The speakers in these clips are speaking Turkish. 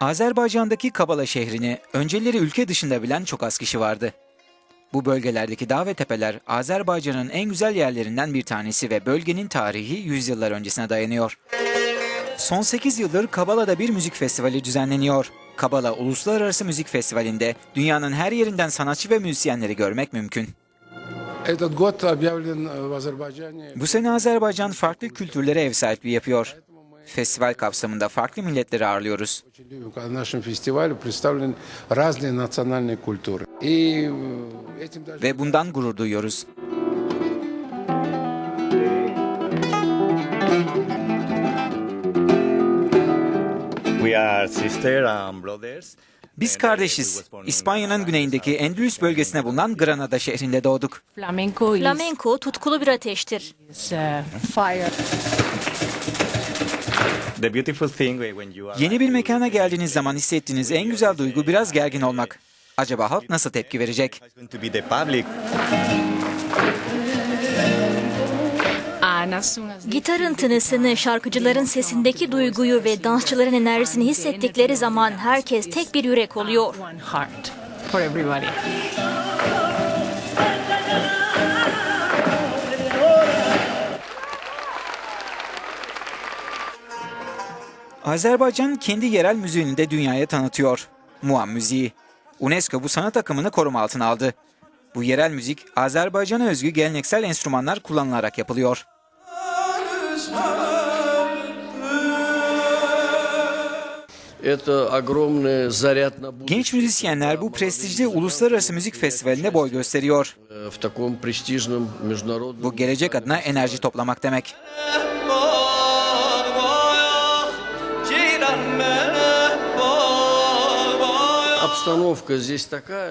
Azerbaycan'daki Kabala şehrini önceleri ülke dışında bilen çok az kişi vardı. Bu bölgelerdeki dağ ve tepeler Azerbaycan'ın en güzel yerlerinden bir tanesi ve bölgenin tarihi yüzyıllar öncesine dayanıyor. Son 8 yıldır Kabala'da bir müzik festivali düzenleniyor. Kabala Uluslararası Müzik Festivali'nde dünyanın her yerinden sanatçı ve müzisyenleri görmek mümkün. Bu sene Azerbaycan farklı kültürlere ev sahipliği yapıyor festival kapsamında farklı milletleri ağırlıyoruz. Ve bundan gurur duyuyoruz. Biz kardeşiz. İspanya'nın güneyindeki Endülüs bölgesine bulunan Granada şehrinde doğduk. Flamenco, Flamenco tutkulu bir ateştir. Yeni bir mekana geldiğiniz zaman hissettiğiniz en güzel duygu biraz gergin olmak. Acaba halk nasıl tepki verecek? Gitarın tınısını, şarkıcıların sesindeki duyguyu ve dansçıların enerjisini hissettikleri zaman herkes tek bir yürek oluyor. Azerbaycan kendi yerel müziğini de dünyaya tanıtıyor. Muam müziği. UNESCO bu sanat akımını koruma altına aldı. Bu yerel müzik Azerbaycan'a özgü geleneksel enstrümanlar kullanılarak yapılıyor. Genç müzisyenler bu prestijli uluslararası müzik festivaline boy gösteriyor. Bu gelecek adına enerji toplamak demek.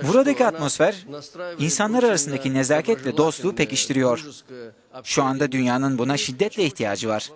Buradaki atmosfer insanlar arasındaki nezaket ve dostluğu pekiştiriyor. Şu anda dünyanın buna şiddetle ihtiyacı var.